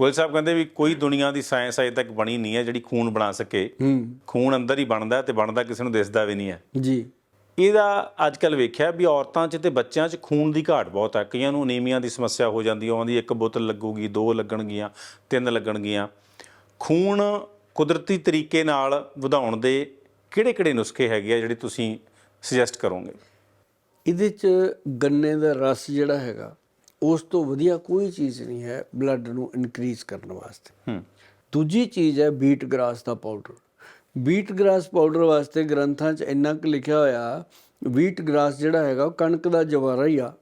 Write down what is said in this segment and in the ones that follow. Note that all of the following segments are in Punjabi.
ਗੋਇਲ ਸਾਹਿਬ ਕਹਿੰਦੇ ਵੀ ਕੋਈ ਦੁਨੀਆ ਦੀ ਸਾਇੰਸ ਅਜੇ ਤੱਕ ਬਣੀ ਨਹੀਂ ਹੈ ਜਿਹੜੀ ਖੂਨ ਬਣਾ ਸਕੇ। ਖੂਨ ਅੰਦਰ ਹੀ ਬਣਦਾ ਤੇ ਬਣਦਾ ਕਿਸੇ ਨੂੰ ਦਿਸਦਾ ਵੀ ਨਹੀਂ ਹੈ। ਜੀ। ਇਹਦਾ ਅੱਜ ਕੱਲ ਵੇਖਿਆ ਵੀ ਔਰਤਾਂ 'ਚ ਤੇ ਬੱਚਿਆਂ 'ਚ ਖੂਨ ਦੀ ਘਾਟ ਬਹੁਤ ਹੈ। ਕਈਆਂ ਨੂੰ ਅਨੀਮੀਆ ਦੀ ਸਮੱਸਿਆ ਹੋ ਜਾਂਦੀ ਹੈ ਉਹਨਾਂ ਦੀ ਇੱਕ ਬੋਤਲ ਲੱਗੂਗੀ ਦੋ ਲੱਗਣਗੀਆਂ ਤਿੰਨ ਲੱਗਣਗੀਆਂ। ਖੂਨ ਕੁਦਰਤੀ ਤਰੀਕੇ ਨਾਲ ਵਧਾਉਣ ਦੇ ਕਿਹੜੇ-ਕਿਹੜੇ ਨੁਸਖੇ ਹੈਗੇ ਆ ਜਿਹੜੇ ਤੁਸੀਂ ਸੁਜੈਸਟ ਕਰੋਗੇ? ਇਹਦੇ ਚ ਗੰਨੇ ਦਾ ਰਸ ਜਿਹੜਾ ਹੈਗਾ ਉਸ ਤੋਂ ਵਧੀਆ ਕੋਈ ਚੀਜ਼ ਨਹੀਂ ਹੈ ਬਲੱਡ ਨੂੰ ਇਨਕਰੀਜ਼ ਕਰਨ ਵਾਸਤੇ। ਹੂੰ। ਦੂਜੀ ਚੀਜ਼ ਹੈ ਬੀਟ ਗ੍ਰਾਸ ਦਾ ਪਾਊਡਰ ਬੀਟ ਗ੍ਰਾਸ ਪਾਊਡਰ ਵਾਸਤੇ ਗ੍ਰੰਥਾਂ 'ਚ ਇੰਨਾ ਕੁ ਲਿਖਿਆ ਹੋਇਆ ਬੀਟ ਗ੍ਰਾਸ ਜਿਹੜਾ ਹੈਗਾ ਉਹ ਕਣਕ ਦਾ ਜਵਾਰਾ ਹੀ ਆ।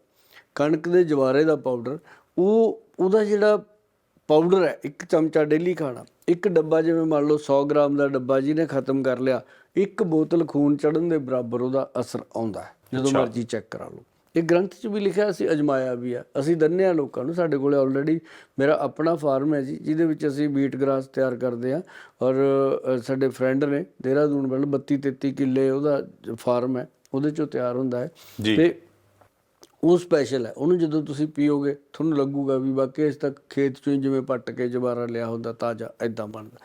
ਕਣਕ ਦੇ ਜਵਾਰੇ ਦਾ ਪਾਊਡਰ ਉਹ ਉਹਦਾ ਜਿਹੜਾ ਪਾਊਡਰ ਹੈ ਇੱਕ ਚਮਚਾ ਡੇਲੀ ਖਾਣਾ। ਇੱਕ ਡੱਬਾ ਜਿਵੇਂ ਮੰਨ ਲਓ 100 ਗ੍ਰਾਮ ਦਾ ਡੱਬਾ ਜਿਹਨੇ ਖਤਮ ਕਰ ਲਿਆ ਇੱਕ ਬੋਤਲ ਖੂਨ ਚੜਨ ਦੇ ਬਰਾਬਰ ਉਹਦਾ ਅਸਰ ਆਉਂਦਾ ਜਦੋਂ ਮਰਜ਼ੀ ਚੈੱਕ ਕਰਾ ਲਓ। ਇਹ ਗ੍ਰੰਥ 'ਚ ਵੀ ਲਿਖਿਆ ਅਸੀਂ ਅਜਮਾਇਆ ਵੀ ਆ। ਅਸੀਂ ਦੰਨੇ ਆ ਲੋਕਾਂ ਨੂੰ ਸਾਡੇ ਕੋਲੇ ਆਲਰੇਡੀ ਮੇਰਾ ਆਪਣਾ ਫਾਰਮ ਹੈ ਜੀ ਜਿਹਦੇ ਵਿੱਚ ਅਸੀਂ ਬੀਟ ਗ੍ਰਾਸ ਤਿਆਰ ਕਰਦੇ ਆ। ਔਰ ਸਾਡੇ ਫਰੈਂਡ ਨੇ ਦੇਹਰਾਦੂਨ ਵੱਲ 32 33 ਕਿੱਲੇ ਉਹਦਾ ਫਾਰਮ ਹੈ ਉਹਦੇ ਚੋਂ ਤਿਆਰ ਹੁੰਦਾ ਹੈ। ਤੇ ਉਹ ਸਪੈਸ਼ਲ ਹੈ। ਉਹਨੂੰ ਜਦੋਂ ਤੁਸੀਂ ਪੀਓਗੇ, ਤੁਹਾਨੂੰ ਲੱਗੂਗਾ ਵੀ ਵਾਕਈ ਇਸ ਤੱਕ ਖੇਤ ਚੋਂ ਹੀ ਜਿਵੇਂ ਪੱਟ ਕੇ ਜਵਾਰਾ ਲਿਆ ਹੁੰਦਾ, ਤਾਜ਼ਾ ਐਦਾਂ ਬਣਦਾ।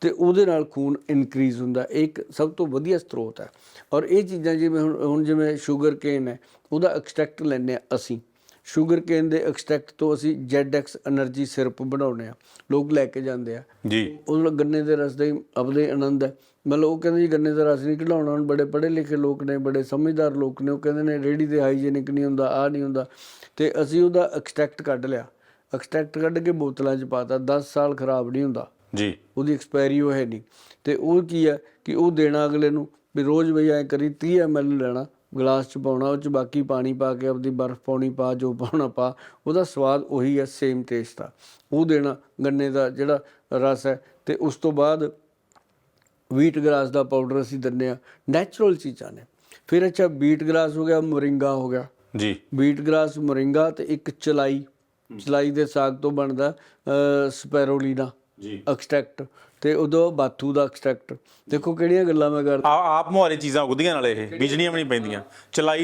ਤੇ ਉਹਦੇ ਨਾਲ ਖੂਨ ਇਨਕਰੀਜ਼ ਹੁੰਦਾ। ਇਹ ਇੱਕ ਸਭ ਤੋਂ ਵਧੀਆ ਸਰੋਤ ਹੈ। ਔਰ ਇਹ ਚੀਜ਼ਾਂ ਜਿਵੇਂ ਹੁਣ ਹੁਣ ਜਿਵੇਂ ਸ਼ੂਗਰ ਕੇਨ ਹੈ, ਉਹਦਾ ਐਕਸਟ੍ਰੈਕਟ ਲੈਂਦੇ ਆ ਅਸੀਂ। ਸ਼ੂਗਰ ਕੇਨ ਦੇ ਐਕਸਟ੍ਰੈਕਟ ਤੋਂ ਅਸੀਂ ZX એનર્ਜੀ ਸਿਰਪ ਬਣਾਉਨੇ ਆ ਲੋਕ ਲੈ ਕੇ ਜਾਂਦੇ ਆ। ਜੀ। ਉਹਨਾਂ ਗੰਨੇ ਦੇ ਰਸ ਦਾ ਹੀ ਆਪਦੇ ਆਨੰਦ ਹੈ। ਮਤਲਬ ਉਹ ਕਹਿੰਦੇ ਜੀ ਗੰਨੇ ਦਾ ਰਸ ਨਹੀਂ ਕਢਾਉਣਾ ਹੁਣ ਬੜੇ ਪੜ੍ਹੇ ਲਿਖੇ ਲੋਕ ਨੇ ਬੜੇ ਸਮਝਦਾਰ ਲੋਕ ਨੇ ਉਹ ਕਹਿੰਦੇ ਨੇ ਰੇੜੀ ਦੇ ਹਾਈਜੀਨਿਕ ਨਹੀਂ ਹੁੰਦਾ ਆ ਨਹੀਂ ਹੁੰਦਾ। ਤੇ ਅਸੀਂ ਉਹਦਾ ਐਕਸਟ੍ਰੈਕਟ ਕੱਢ ਲਿਆ। ਐਕਸਟ੍ਰੈਕਟ ਕੱਢ ਕੇ ਬੋਤਲਾਂ 'ਚ ਪਾਤਾ 10 ਸਾਲ ਖਰਾਬ ਨਹੀਂ ਹੁੰਦਾ। ਜੀ। ਉਹਦੀ ਐਕਸਪਾਇਰੀ ਉਹ ਹੈ ਨਹੀਂ। ਤੇ ਉਹ ਕੀ ਹੈ ਕਿ ਉਹ ਦੇਣਾ ਅਗਲੇ ਨੂੰ ਵੀ ਰੋਜ਼ ਬਈ ਐ ਕਰੀ 30 ml ਲੈਣਾ। ਗਲਾਸ ਚ ਪਾਉਣਾ ਉਹ ਚ ਬਾਕੀ ਪਾਣੀ ਪਾ ਕੇ ਆਪਦੀ ਬਰਫ਼ ਪਾਉਣੀ ਪਾ ਜੋ ਪਾਉਣਾ ਪਾ ਉਹਦਾ ਸਵਾਦ ਉਹੀ ਹੈ ਸੇਮ ਟੇਸਟ ਆ। ਉਹ ਦੇਣਾ ਗੰਨੇ ਦਾ ਜਿਹੜਾ ਰਸ ਹੈ ਤੇ ਉਸ ਤੋਂ ਬਾਅਦ ਵੀਟ ਗ੍ਰਾਸ ਦਾ ਪਾਊਡਰ ਅਸੀਂ ਦਿੰਦੇ ਆ ਨੈਚੁਰਲ ਚੀਜ਼ਾਂ ਨੇ। ਫਿਰ ਅੱਛਾ ਬੀਟ ਗ੍ਰਾਸ ਹੋ ਗਿਆ ਮੋਰਿੰਗਾ ਹੋ ਗਿਆ। ਜੀ। ਬੀਟ ਗ੍ਰਾਸ ਮੋਰਿੰਗਾ ਤੇ ਇੱਕ ਚਲਾਈ। ਚਲਾਈ ਦੇ ਸਾਗ ਤੋਂ ਬਣਦਾ ਸਪੈਰੋਲੀਨਾ। ਜੀ। ਐਕਸਟ੍ਰੈਕਟ ਤੇ ਉਦੋਂ ਬਾਥੂ ਦਾ ਐਕਸਟ੍ਰੈਕਟ ਦੇਖੋ ਕਿਹੜੀਆਂ ਗੱਲਾਂ ਮੈਂ ਕਰਦਾ। ਆਪ ਮੁਹਾਰੇ ਚੀਜ਼ਾਂ ਉਗਦੀਆਂ ਨਾਲ ਇਹ ਬੀਜਣੀਆਂ ਵੀ ਨਹੀਂ ਪੈਂਦੀਆਂ। ਚਲਾਈ